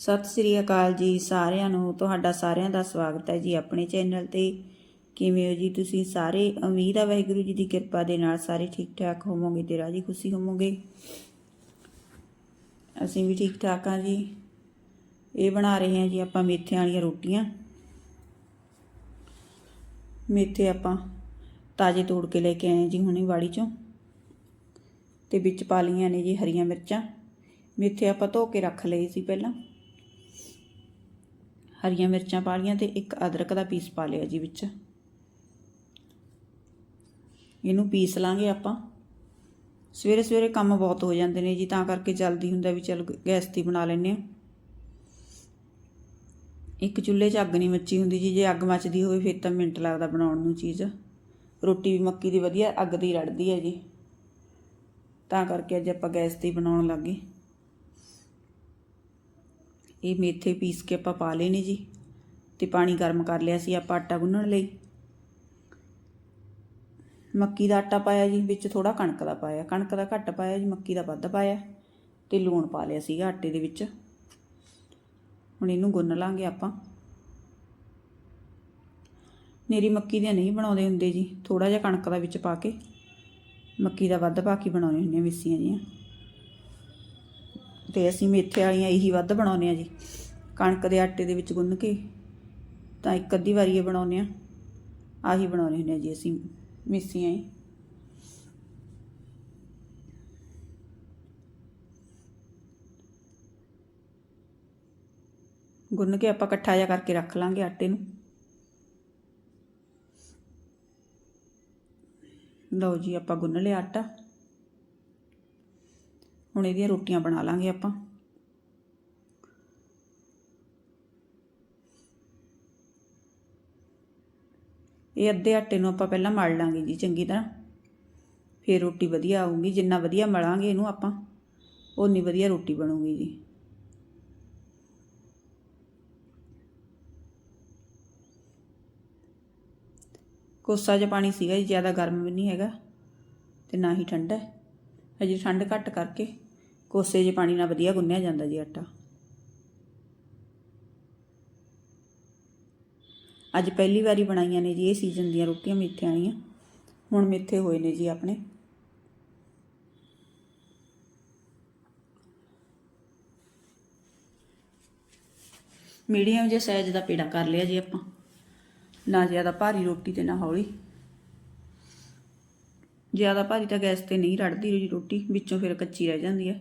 ਸਤਿ ਸ੍ਰੀ ਅਕਾਲ ਜੀ ਸਾਰਿਆਂ ਨੂੰ। ਤੁਹਾਡਾ ਸਾਰਿਆਂ ਦਾ ਸਵਾਗਤ ਹੈ ਜੀ ਆਪਣੇ ਚੈਨਲ ਤੇ। ਕਿਵੇਂ ਹੋ ਜੀ ਤੁਸੀਂ ਸਾਰੇ? ਉਮੀਦ ਆ ਵਾਹਿਗੁਰੂ ਜੀ ਦੀ ਕਿਰਪਾ ਦੇ ਨਾਲ ਸਾਰੇ ਠੀਕ ਠਾਕ ਹੋਵੋਗੇ ਤੇ ਰਾਜੀ ਖੁਸ਼ੀ ਹੋਵੋਗੇ। ਅਸੀਂ ਵੀ ਠੀਕ ਠਾਕ ਹਾਂ ਜੀ। ਇਹ ਬਣਾ ਰਹੇ ਹਾਂ ਜੀ ਆਪਾਂ ਮੇਥਿਆਂ ਵਾਲੀਆਂ ਰੋਟੀਆਂ। ਮੇਥੇ ਆਪਾਂ ਤਾਜ਼ੇ ਤੋੜ ਕੇ ਲੈ ਕੇ ਆਏ ਜੀ ਹੁਣੇ ਵਾੜੀ ਚੋਂ। ਤੇ ਵਿੱਚ ਪਾ ਲਈਆਂ ਨੇ ਜੀ ਹਰੀਆਂ ਮਿਰਚਾਂ। ਮੇਥੇ ਆਪਾਂ ਧੋ ਕੇ ਰੱਖ ਲਏ ਸੀ ਪਹਿਲਾਂ। ਹਰੀਆਂ ਮਿਰਚਾਂ ਪਾ ਲਈਆਂ ਤੇ ਇੱਕ ਅਦਰਕ ਦਾ ਪੀਸ ਪਾ ਲਿਆ ਜੀ ਵਿੱਚ। ਇਹਨੂੰ ਪੀਸ ਲਾਂਗੇ ਆਪਾਂ। ਸਵੇਰੇ ਸਵੇਰੇ ਕੰਮ ਬਹੁਤ ਹੋ ਜਾਂਦੇ ਨੇ ਜੀ, ਤਾਂ ਕਰਕੇ ਜਲਦੀ ਹੁੰਦਾ ਵੀ ਚਲ ਗੈਸ ਤੇ ਬਣਾ ਲੈਂਦੇ ਆ ਇੱਕ ਚੁੱਲ੍ਹੇ 'ਚ ਅੱਗ ਨਹੀਂ ਮੱਚੀ ਹੁੰਦੀ ਜੀ, ਜੇ ਅੱਗ ਮੱਚਦੀ ਹੋਵੇ ਫਿਰ ਤਾਂ ਮਿੰਟ ਲੱਗਦਾ ਬਣਾਉਣ ਨੂੰ ਚੀਜ਼। ਰੋਟੀ ਵੀ ਮੱਕੀ ਦੀ ਵਧੀਆ, ਅੱਗ ਦੀ ਰੜਦੀ ਹੈ ਜੀ। ਤਾਂ ਕਰਕੇ ਅੱਜ ਆਪਾਂ ਗੈਸ ਤੇ ਹੀ ਬਣਾਉਣ ਲੱਗੇ ਇਹ ਮੇਥੇ ਪੀਸ ਕੇ ਆਪਾਂ ਪਾ ਲਏ ਨੇ ਜੀ ਤੇ ਪਾਣੀ ਗਰਮ ਕਰ ਲਿਆ ਸੀ ਆਪਾਂ ਆਟਾ ਗੁੰਨਣ ਲਈ। ਮੱਕੀ ਦਾ ਆਟਾ ਪਾਇਆ ਜੀ, ਵਿੱਚ ਥੋੜਾ ਕਣਕ ਦਾ ਪਾਇਆ। ਕਣਕ ਦਾ ਘੱਟ ਪਾਇਆ ਜੀ, ਮੱਕੀ ਦਾ ਵੱਧ ਪਾਇਆ ਤੇ ਲੂਣ ਪਾ ਲਿਆ ਸੀਗਾ ਆਟੇ ਦੇ ਵਿੱਚ। ਹੁਣ ਇਹਨੂੰ ਗੁੰਨ ਲਾਂਗੇ ਆਪਾਂ। ਨੇਰੀ ਮੱਕੀ ਦੀਆਂ ਨਹੀਂ ਬਣਾਉਂਦੇ ਹੁੰਦੇ ਜੀ ਥੋੜਾ ਜਿਹਾ ਕਣਕ ਦਾ ਵਿੱਚ ਪਾ ਕੇ। ਮੱਕੀ ਦਾ ਵੱਧ ਪਾ ਕੇ ਬਣਾਉਣੇ ਹੁੰਦੇ ਆ ਮਿੱਸੀਆਂ ਜੀਆਂ ਤੇ ਅਸੀਂ ਮੇਥੇ ਵਾਲੀਆਂ ਇਹੀ ਵੱਧ ਬਣਾਉਂਦੇ ਆ ਜੀ। ਕਣਕ ਦੇ ਆਟੇ ਦੇ ਵਿੱਚ ਗੁੰਨ ਕੇ ਤਾਂ ਇੱਕ ਅੱਧੀ ਵਾਰੀ ਇਹ ਬਣਾਉਂਦੇ ਆ ਆਹੀ ਬਣਾਉਂਦੇ ਹੁੰਦੇ ਆ ਜੀ ਅਸੀਂ, ਮਿੱਸੀਆਂ ਹੀ। ਗੁੰਨ ਕੇ ਆਪਾਂ ਇਕੱਠਾ ਜਿਹਾ ਕਰਕੇ ਰੱਖ ਲਾਂਗੇ ਆਟੇ ਨੂੰ। ਲਓ ਜੀ ਆਪਾਂ ਗੁੰਨ ਲਿਆ ਆਟਾ। ਹੁਣ ਇਹਦੀਆਂ ਰੋਟੀਆਂ ਬਣਾ ਲਾਂਗੇ ਆਪਾਂ। ਇਹ ਅੱਧੇ ਆਟੇ ਨੂੰ ਆਪਾਂ ਪਹਿਲਾਂ ਮਲ ਲਾਂਗੇ ਜੀ ਚੰਗੀ ਤਰ੍ਹਾਂ। ਫਿਰ ਰੋਟੀ ਵਧੀਆ ਆਊਗੀ, ਜਿੰਨਾ ਵਧੀਆ ਮਲਾਂਗੇ ਇਹਨੂੰ ਆਪਾਂ ਉਨੀ ਵਧੀਆ ਰੋਟੀ ਬਣੂਗੀ ਜੀ। ਕੋਸਾ ਜਿਹਾ ਪਾਣੀ ਸੀਗਾ ਜੀ, ਜ਼ਿਆਦਾ ਗਰਮ ਵੀ ਨਹੀਂ ਹੈਗਾ ਤੇ ਨਾ ਹੀ ਠੰਡਾ। ਹੈ ਹਜੇ ਠੰਡ ਘੱਟ ਕਰਕੇ ਕੋਸੇ ਜਿਹੇ ਪਾਣੀ ਨਾਲ ਵਧੀਆ ਗੁੰਨਿਆ ਜਾਂਦਾ ਜੀ ਆਟਾ। ਅੱਜ ਪਹਿਲੀ ਵਾਰੀ ਬਣਾਈਆਂ ਨੇ ਜੀ ਇਹ ਸੀਜ਼ਨ ਦੀਆਂ ਰੋਟੀਆਂ ਮੇਥਿਆਂ ਵਾਲੀਆਂ। ਹੁਣ ਮੇਥੇ ਹੋਏ ਨੇ ਜੀ ਆਪਣੇ। ਮੀਡੀਅਮ ਜਿਹਾ ਸਾਈਜ਼ ਦਾ ਪੇੜਾ ਕਰ ਲਿਆ ਜੀ ਆਪਾਂ। ਨਾ ਜ਼ਿਆਦਾ ਭਾਰੀ ਰੋਟੀ ਤੇ ਨਾ ਹੌਲੀ। ਜ਼ਿਆਦਾ ਭਾਰੀ ਤਾਂ ਗੈਸ ਤੇ ਨਹੀਂ ਰੜਦੀ ਜੀ ਰੋਟੀ, ਵਿੱਚੋਂ ਫਿਰ ਕੱਚੀ ਰਹਿ ਜਾਂਦੀ ਹੈ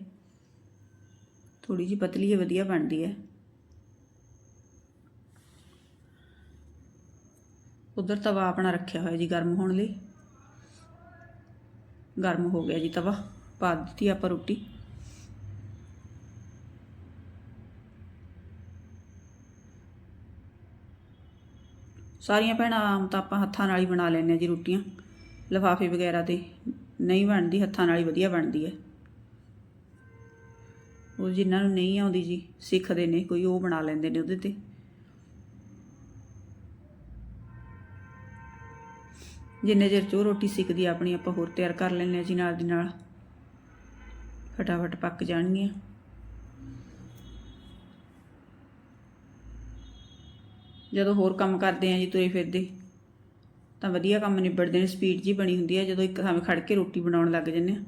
ਥੋੜੀ ਜਿਹੀ ਪਤਲੀ ਹੈ ਵਧੀਆ ਬਣਦੀ ਹੈ ਉਧਰ ਤਵਾ ਆਪਣਾ ਰੱਖਿਆ ਹੋਇਆ ਜੀ ਗਰਮ ਹੋਣ ਲਈ। ਗਰਮ ਹੋ ਗਿਆ ਜੀ ਤਵਾ, ਪਾ ਦਿੱਤੀ ਆਪਾਂ ਰੋਟੀ। ਸਾਰੀਆਂ ਭੈਣਾਂ ਆਮ ਤਾਂ ਆਪਾਂ ਹੱਥਾਂ ਨਾਲ ਹੀ ਬਣਾ ਲੈਂਦੇ ਆ ਜੀ ਰੋਟੀਆਂ। ਲਿਫਾਫੇ ਵਗੈਰਾ ਤੇ ਨਹੀਂ ਬਣਦੀ, ਹੱਥਾਂ ਨਾਲ ਹੀ ਵਧੀਆ ਬਣਦੀ ਹੈ। ਉਹ ਜਿਨ੍ਹਾਂ ਨੂੰ ਨਹੀਂ ਆਉਂਦੀ ਜੀ, ਸਿੱਖਦੇ ਨੇ, ਕੋਈ ਉਹ ਬਣਾ ਲੈਂਦੇ ਨੇ ਉਹਦੇ ਤੇ। ਜਿੰਨੇ ਚਿਰ 'ਚ ਉਹ ਰੋਟੀ ਸਿੱਖਦੀ ਆਪਣੀ ਆਪਾਂ ਹੋਰ ਤਿਆਰ ਕਰ ਲੈਂਦੇ ਆ ਜੀ ਨਾਲ ਦੀ ਨਾਲ। ਫਟਾਫਟ ਪੱਕ ਜਾਣਗੀਆਂ। ਜਦੋਂ ਹੋਰ ਕੰਮ ਕਰਦੇ ਆ ਜੀ ਤੁਰੇ ਫਿਰਦੇ। ਤਾਂ ਵਧੀਆ ਕੰਮ ਨਿਬੜਦੇ ਨੇ ਸਪੀਡ ਜੀ ਬਣੀ ਹੁੰਦੀ ਹੈ ਜਦੋਂ ਇੱਕ ਥਾਂ ਖੜ ਕੇ ਰੋਟੀ ਬਣਾਉਣ ਲੱਗ ਜੰਨੇ ਆ।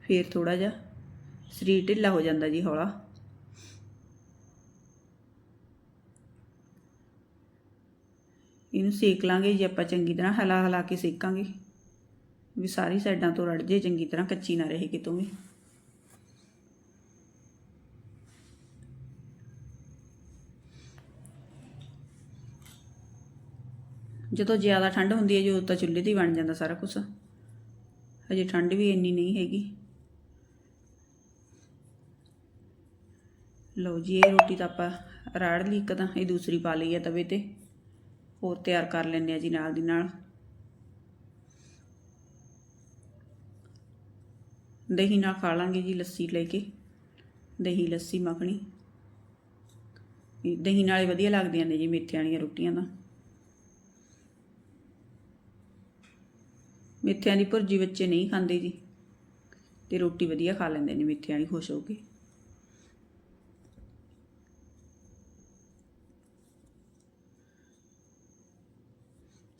ਫੇਰ ਥੋੜਾ ਜਿਹਾ ਸਰੀਰ ਢਿੱਲਾ ਹੋ ਜਾਂਦਾ ਜੀ ਹੌਲਾ। ਇਹਨੂੰ ਸੇਕ ਲਾਂਗੇ ਜੀ ਆਪਾਂ ਚੰਗੀ ਤਰ੍ਹਾਂ ਹਲਾ ਹਲਾ ਕੇ ਸੇਕਾਂਗੇ। ਵੀ ਸਾਰੀ ਸਾਈਡਾਂ ਤੋਂ ਰੜ ਜੇ, ਚੰਗੀ ਤਰ੍ਹਾਂ ਕੱਚੀ ਨਾ ਰਹੇ ਕਿਤੋਂ ਵੀ। ਜਦੋਂ ਜ਼ਿਆਦਾ ਠੰਡ ਹੁੰਦੀ ਹੈ ਜਦੋਂ ਤਾਂ ਚੁੱਲ੍ਹੇ ਤੇ ਹੀ ਬਣ ਜਾਂਦਾ ਸਾਰਾ ਕੁਝ ਹਜੇ ਠੰਡ ਵੀ ਇੰਨੀ ਨਹੀਂ ਹੈਗੀ। ਲਓ ਜੀ, ਇਹ ਰੋਟੀ ਤਾਂ ਆਪਾਂ ਰਾੜ ਲਈ ਇੱਕ ਤਾਂ, ਇਹ ਦੂਸਰੀ ਪਾ ਲਈ ਹੈ ਤਵੇ ਤੇ। ਹੋਰ ਤਿਆਰ ਕਰ ਲੈਂਦੇ ਆ ਜੀ ਨਾਲ ਦੀ ਨਾਲ। ਦਹੀਂ ਨਾਲ ਖਾ ਲਾਂਗੇ ਜੀ ਲੱਸੀ ਲੈ ਕੇ। ਦਹੀਂ, ਲੱਸੀ, ਮੱਖਣੀ। ਇਹ ਦਹੀਂ ਨਾਲੇ ਵਧੀਆ ਲੱਗਦੀਆਂ ਨੇ ਜੀ ਮੇਥੇ ਵਾਲੀਆਂ ਰੋਟੀਆਂ ਤਾਂ। ਮੇਥਿਆਂ ਦੀ ਭੁਰਜੀ ਬੱਚੇ ਨਹੀਂ ਖਾਂਦੇ ਜੀ। ਤੇ ਰੋਟੀ ਵਧੀਆ ਖਾ ਲੈਂਦੇ ਨੇ, ਮੇਥਿਆਂ ਵਾਲੀ ਖੁਸ਼ ਹੋ ਕੇ।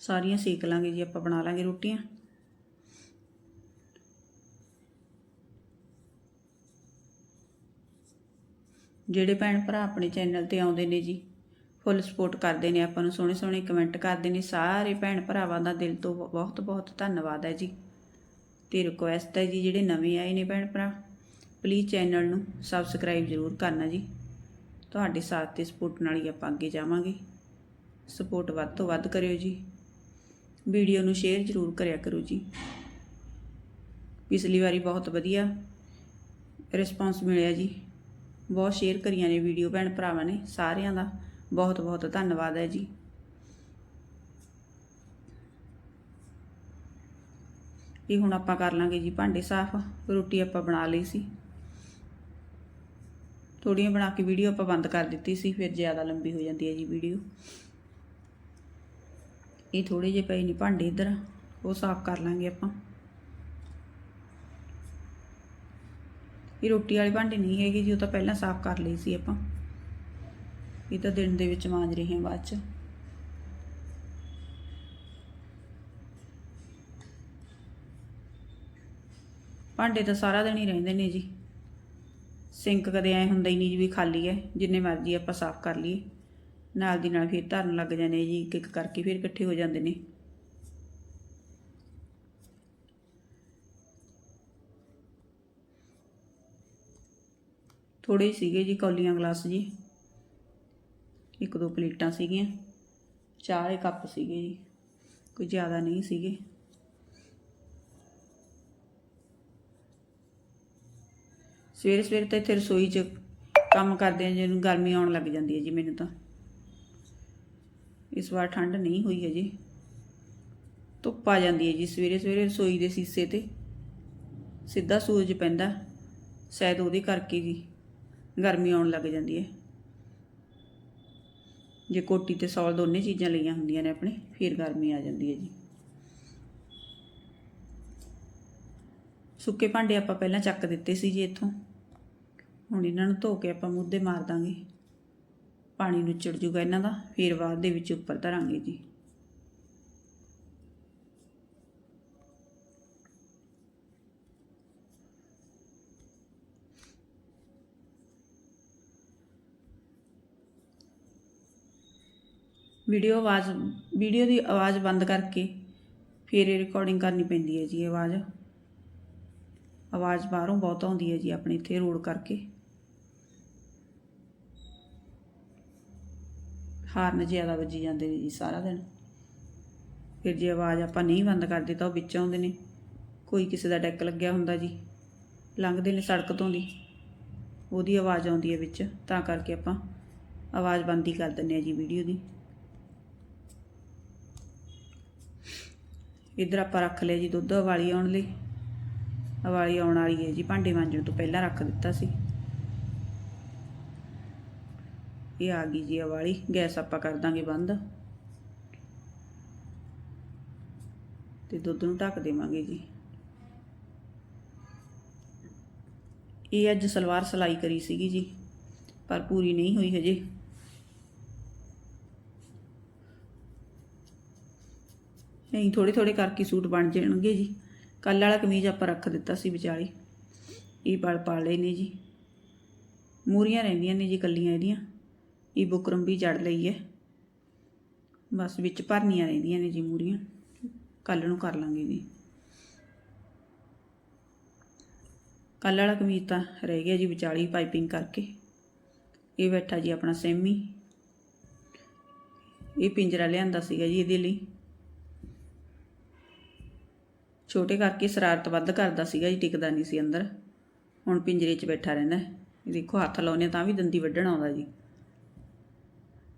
ਸਾਰੀਆਂ ਸੇਕ ਲਾਂਗੇ ਜੀ, ਆਪਾਂ ਬਣਾ ਲਾਂਗੇ ਰੋਟੀਆਂ। ਜਿਹੜੇ ਭੈਣ ਭਰਾ ਆਪਣੇ ਚੈਨਲ ਤੇ ਆਉਂਦੇ ਨੇ ਜੀ ਫੁੱਲ ਸਪੋਰਟ ਕਰਦੇ ਨੇ ਆਪਾਂ ਨੂੰ, ਸੋਹਣੇ ਸੋਹਣੇ ਕਮੈਂਟ ਕਰਦੇ ਨੇ, ਸਾਰੇ ਭੈਣ ਭਰਾਵਾਂ ਦਾ ਦਿਲ ਤੋਂ ਬਹੁਤ ਬਹੁਤ ਧੰਨਵਾਦ ਹੈ ਜੀ। ਤੇ ਰਿਕੁਐਸਟ ਹੈ ਜੀ, ਜਿਹੜੇ ਨਵੇਂ ਆਏ ਨੇ ਭੈਣ ਭਰਾ ਪਲੀਜ਼ ਚੈਨਲ ਨੂੰ ਸਬਸਕ੍ਰਾਈਬ ਜ਼ਰੂਰ ਕਰਨਾ ਜੀ। ਤੁਹਾਡੇ ਸਾਥ ਤੇ ਸਪੋਰਟ ਨਾਲ ਹੀ ਆਪਾਂ ਅੱਗੇ ਜਾਵਾਂਗੇ। ਸਪੋਰਟ ਵੱਧ ਤੋਂ ਵੱਧ ਕਰਿਓ ਜੀ। ਵੀਡੀਓ ਨੂੰ ਸ਼ੇਅਰ ਜ਼ਰੂਰ ਕਰਿਆ ਕਰੋ ਜੀ। ਪਿਛਲੀ ਵਾਰੀ ਬਹੁਤ ਵਧੀਆ ਰਿਸਪਾਂਸ ਮਿਲਿਆ ਜੀ। ਬਹੁਤ ਸ਼ੇਅਰ ਕਰੀਆਂ ਨੇ ਵੀਡੀਓ ਭੈਣ ਭਰਾਵਾਂ ਨੇ ਸਾਰਿਆਂ ਦਾ। ਬਹੁਤ ਬਹੁਤ ਧੰਨਵਾਦ ਹੈ ਜੀ। ਇਹ ਹੁਣ ਆਪਾਂ ਕਰ ਲਾਂਗੇ ਜੀ ਭਾਂਡੇ ਸਾਫ਼, ਰੋਟੀ ਆਪਾਂ ਬਣਾ ਲਈ ਸੀ। ਥੋੜੀਆਂ ਬਣਾ ਕੇ ਵੀਡੀਓ ਆਪਾਂ ਬੰਦ ਕਰ ਦਿੱਤੀ ਸੀ, ਫਿਰ ਜ਼ਿਆਦਾ ਲੰਬੀ ਹੋ ਜਾਂਦੀ ਹੈ ਜੀ ਵੀਡੀਓ। ਇਹ ਥੋੜੇ ਜਿਹੇ ਪਏ ਨੇ ਭਾਂਡੇ ਇੱਧਰ, ਉਹ ਸਾਫ਼ ਕਰ ਲਾਂਗੇ ਆਪਾਂ। ਇਹ ਰੋਟੀ ਵਾਲੇ ਭਾਂਡੇ ਨਹੀਂ ਹੈਗੇ ਜੀ, ਉਹ ਤਾਂ ਪਹਿਲਾਂ ਸਾਫ਼ ਕਰ ਲਈ ਸੀ ਆਪਾਂ। ਇਹ ਤਾਂ ਦਿਨ ਦੇ ਵਿੱਚ ਮਾਂਜ ਰਹੇ ਹਾਂ ਬਾਅਦ ਚ। ਭਾਂਡੇ ਤਾਂ ਸਾਰਾ ਦਿਨ ਹੀ ਰਹਿੰਦੇ ਨੇ ਜੀ। ਸਿੰਕ ਕਦੇ ਐ ਹੁੰਦਾ ਹੀ ਨਹੀਂ ਜੀ ਵੀ ਖਾਲੀ ਹੈ, ਜਿੰਨੇ ਮਰਜ਼ੀ ਆਪਾਂ ਸਾਫ਼ ਕਰ ਲਈਏ। ਨਾਲ ਦੀ ਨਾਲ ਫਿਰ ਧਰਨ ਲੱਗ ਜਾਂਦੇ ਜੀ, ਇੱਕ ਇੱਕ ਕਰਕੇ ਫਿਰ ਇਕੱਠੇ ਹੋ ਜਾਂਦੇ ਨੇ। ਥੋੜੇ ਸੀਗੇ ਜੀ ਕੌਲੀਆਂ ਗਲਾਸ ਜੀ। ਦੋ ਪਲੇਟਾਂ ਸੀਗੀਆਂ ਚਾਹ ਕੱਪ ਸੀਗੇ ਜੀ, ਕੋਈ ਜ਼ਿਆਦਾ ਨਹੀਂ ਸੀਗੇ। ਸਵੇਰੇ ਸਵੇਰੇ ਤਾਂ ਇੱਥੇ ਰਸੋਈ 'ਚ ਕੰਮ ਕਰਦੇ ਆ, ਜਿਹਨੂੰ ਗਰਮੀ ਆਉਣ ਲੱਗ ਜਾਂਦੀ ਹੈ ਜੀ ਮੈਨੂੰ ਤਾਂ। ਇਸ ਵਾਰ ਠੰਡ ਨਹੀਂ ਹੋਈ ਹੈ ਜੀ ਧੁੱਪ ਆ ਜਾਂਦੀ ਹੈ ਜੀ, ਸਵੇਰੇ ਸਵੇਰੇ ਰਸੋਈ ਦੇ ਸੀਸੇ ਤੇ। ਸਿੱਧਾ ਸੂਰਜ ਪੈਂਦਾ, ਸ਼ਾਇਦ ਉਹਦੇ ਕਰਕੇ ਜੀ ਗਰਮੀ ਆਉਣ ਲੱਗ ਜਾਂਦੀ ਹੈ। ਜੇ ਕੋਟੀ ਤੇ ਸੌਲ ਦੋਨੇ ਚੀਜ਼ਾਂ ਲਈਆਂ ਹੁੰਦੀਆਂ ਨੇ ਆਪਣੇ, ਫਿਰ ਗਰਮੀ ਆ ਜਾਂਦੀ ਹੈ ਜੀ। ਸੁੱਕੇ ਭਾਂਡੇ ਆਪਾਂ ਪਹਿਲਾਂ ਚੱਕ ਦਿੱਤੇ ਸੀ ਜੀ ਇੱਥੋਂ। ਹੁਣ ਇਹਨਾਂ ਨੂੰ ਧੋ ਕੇ ਆਪਾਂ ਮੁੱਦੇ ਮਾਰ ਦਾਂਗੇ। ਪਾਣੀ ਨੂੰ ਨੁੱਚੜ ਜੂਗਾ ਇਹਨਾਂ ਦਾ, ਫਿਰ ਬਾਅਦ ਦੇ ਵਿੱਚ ਉੱਪਰ ਧਰਾਂਗੇ ਜੀ। ਵੀਡੀਓ ਆਵਾਜ਼, ਵੀਡੀਓ ਦੀ ਆਵਾਜ਼ ਬੰਦ ਕਰਕੇ ਫਿਰ ਇਹ ਰਿਕਾਰਡਿੰਗ ਕਰਨੀ ਪੈਂਦੀ ਹੈ ਜੀ ਆਵਾਜ਼। ਆਵਾਜ਼ ਬਾਹਰੋਂ ਬਹੁਤ ਆਉਂਦੀ ਹੈ ਜੀ ਆਪਣੇ ਇੱਥੇ ਰੋਡ ਕਰਕੇ। ਹਾਰਨ ਜ਼ਿਆਦਾ ਵੱਜੀ ਜਾਂਦੇ ਨੇ ਜੀ ਸਾਰਾ ਦਿਨ। ਫਿਰ ਜੇ ਆਵਾਜ਼ ਆਪਾਂ ਨਹੀਂ ਬੰਦ ਕਰਦੇ ਤਾਂ ਉਹ ਵਿੱਚ ਆਉਂਦੇ ਨੇ। ਕੋਈ ਕਿਸੇ ਦਾ ਡੈਕ ਲੱਗਿਆ ਹੁੰਦਾ ਜੀ। ਲੰਘਦੇ ਨੇ ਸੜਕ ਤੋਂ ਦੀ। ਉਹਦੀ ਆਵਾਜ਼ ਆਉਂਦੀ ਹੈ ਵਿੱਚ। ਤਾਂ ਕਰਕੇ ਆਪਾਂ ਆਵਾਜ਼ ਬੰਦ ਹੀ ਕਰ ਦਿੰਦੇ ਆ ਜੀ ਵੀਡੀਓ ਦੀ। ਇੱਧਰ ਆਪਾਂ ਰੱਖ ਲਿਆ ਜੀ ਦੁੱਧ, ਉਬਾਲੀ ਆਉਣ ਲਈ। ਉਬਾਲੀ ਆਉਣ ਵਾਲੀ ਹੈ ਜੀ, ਭਾਂਡੇ ਮਾਂਜਣ ਤੋਂ ਪਹਿਲਾਂ ਰੱਖ ਦਿੱਤਾ ਸੀ। ਇਹ ਆ ਗਈ ਜੀ ਉਬਾਲੀ, ਗੈਸ ਆਪਾਂ ਕਰ ਦਾਂਗੇ ਬੰਦ। ਤੇ ਦੁੱਧ ਨੂੰ ਢੱਕ ਦੇਵਾਂਗੇ ਜੀ। ਇਹ ਅੱਜ ਸਲਵਾਰ ਸਲਾਈ ਕਰੀ ਸੀਗੀ ਜੀ, ਪਰ ਪੂਰੀ ਨਹੀਂ ਹੋਈ ਹਜੇ। ਨਹੀਂ ਥੋੜੇ ਥੋੜੇ ਕਰਕੇ ਸੂਟ ਬਣ ਜਾਣਗੇ ਜੀ। ਕੱਲ ਵਾਲਾ ਕਮੀਜ਼ ਆਪਾਂ ਰੱਖ ਦਿੱਤਾ ਸੀ ਵਿਚਾਲੇ। ਇਹ ਪਲ ਪਾ ਲਏ ਨੇ ਜੀ। ਮੂਰੀਆਂ ਰਹਿੰਦੀਆਂ ਨੇ ਜੀ ਕੱਲੀਆਂ ਇਹਦੀਆਂ। ਇਹ ਬੁਕਰਮ ਵੀ ਜੜ ਲਈ ਹੈ। ਬਸ ਵਿੱਚ ਭਰਨੀਆਂ ਰਹਿੰਦੀਆਂ ਨੇ ਜੀ ਮੂਰੀਆਂ। ਕੱਲ ਨੂੰ ਕਰ ਲਾਂਗੇ ਜੀ। ਕੱਲ ਵਾਲਾ ਕਮੀਜ਼ ਤਾਂ ਰਹਿ ਗਿਆ ਜੀ ਵਿਚਾਲੀ ਪਾਈਪਿੰਗ ਕਰਕੇ। ਇਹ ਬੈਠਾ ਜੀ ਆਪਣਾ ਸੈਮੀ। ਇਹ ਪਿੰਜਰਾ ਲਿਆਂਦਾ ਸੀਗਾ ਜੀ ਇਹਦੇ ਲਈ। ਛੋਟੇ ਕਰਕੇ ਸ਼ਰਾਰਤ ਵੱਧ ਕਰਦਾ ਸੀਗਾ ਜੀ, ਟਿਕਦਾ ਨਹੀਂ ਸੀ ਅੰਦਰ। ਹੁਣ ਪਿੰਜਰੇ 'ਚ ਬੈਠਾ ਰਹਿੰਦਾ ਇਹ ਦੇਖੋ, ਹੱਥ ਲਾਉਨੇ ਤਾਂ ਵੀ ਦੰਦੀ ਵੱਢਣ ਆਉਂਦਾ ਜੀ।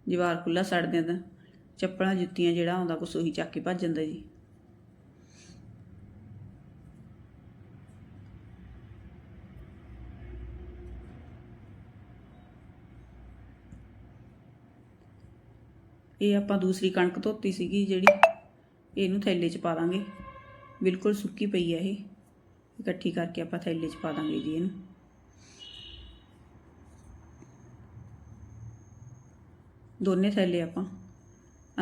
ਜਵਾਰ ਖੁੱਲਾ ਛੱਡਦੇ ਤਾਂ ਚੱਪਲਾਂ ਜੁੱਤੀਆਂ ਜਿਹੜਾ ਆਉਂਦਾ, ਕੁਛ ਉਹੀ ਚੱਕ ਕੇ ਭੱਜ ਜਾਂਦਾ ਜੀ। ਇਹ ਆਪਾਂ ਦੂਸਰੀ ਕਣਕ ਧੋਤੀ ਸੀਗੀ ਜਿਹੜੀ, ਇਹਨੂੰ ਥੈਲੇ 'ਚ ਪਾ ਦਾਂਗੇ। ਬਿਲਕੁਲ ਸੁੱਕੀ ਪਈ ਹੈ ਇਹ। ਇਕੱਠੀ ਕਰਕੇ ਆਪਾਂ ਥੈਲੇ 'ਚ ਪਾ ਦਾਂਗੇ ਜੀ ਇਹਨੂੰ। ਦੋਨੇ ਥੈਲੇ ਆਪਾਂ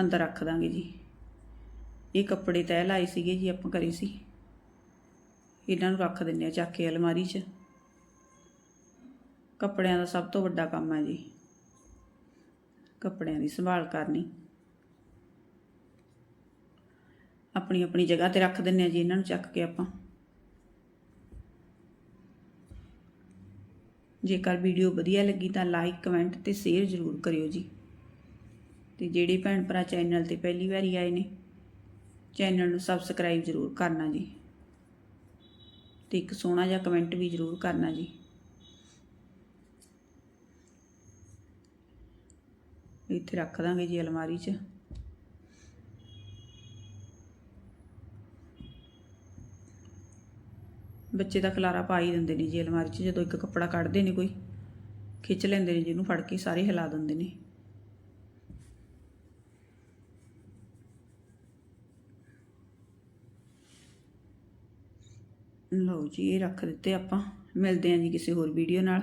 ਅੰਦਰ ਰੱਖ ਦਾਂਗੇ ਜੀ। ਇਹ ਕੱਪੜੇ ਤੈਅ ਲਾਏ ਸੀਗੇ ਜੀ ਆਪਾਂ ਕਰੇ ਸੀ। ਇਹਨਾਂ ਨੂੰ ਰੱਖ ਦਿੰਨੇ ਆ ਚੱਕ ਕੇ ਅਲਮਾਰੀ 'ਚ। ਕੱਪੜਿਆਂ ਦਾ ਸਭ ਤੋਂ ਵੱਡਾ ਕੰਮ ਹੈ ਜੀ। ਕੱਪੜਿਆਂ ਦੀ ਸੰਭਾਲ ਕਰਨੀ। ਆਪਣੀ ਆਪਣੀ ਜਗ੍ਹਾ ਤੇ ਰੱਖ ਦਿੰਨੇ ਆ ਜੀ, ਇਹਨਾਂ ਨੂੰ ਚੱਕ ਕੇ ਆਪਾਂ। ਜੇਕਰ ਵੀਡੀਓ ਵਧੀਆ ਲੱਗੀ ਤਾਂ ਲਾਈਕ ਕਮੈਂਟ ਤੇ ਸ਼ੇਅਰ ਜ਼ਰੂਰ ਕਰਿਓ ਜੀ। ਤੇ ਜਿਹੜੇ ਭੈਣ ਭਰਾ ਚੈਨਲ ਤੇ ਪਹਿਲੀ ਵਾਰੀ ਆਏ ਨੇ ਚੈਨਲ ਨੂੰ ਸਬਸਕ੍ਰਾਈਬ ਜ਼ਰੂਰ ਕਰਨਾ ਜੀ। ਤੇ ਇੱਕ ਸੋਹਣਾ ਜਿਹਾ ਕਮੈਂਟ ਵੀ ਜ਼ਰੂਰ ਕਰਨਾ ਜੀ। ਇੱਥੇ ਰੱਖ ਦਾਂਗੇ ਜੀ ਅਲਮਾਰੀ 'ਚ। ਬੱਚੇ ਦਾ ਖਲਾਰਾ ਪਾ ਹੀ ਦਿੰਦੇ ਨੇ ਜੀ ਅਲਮਾਰੀ 'ਚ, ਜਦੋਂ ਇੱਕ ਕੱਪੜਾ ਕੱਢਦੇ ਨੇ ਕੋਈ, ਖਿੱਚ ਲੈਂਦੇ ਨੇ ਜਿਹਨੂੰ ਫੜ ਕੇ, ਸਾਰੇ ਹਿਲਾ ਦਿੰਦੇ ਨੇ। ਲਓ ਜੀ, ਇਹ ਰੱਖ ਦਿੱਤੇ ਆਪਾਂ। ਮਿਲਦੇ ਹਾਂ ਜੀ ਕਿਸੇ ਹੋਰ ਵੀਡੀਓ ਨਾਲ।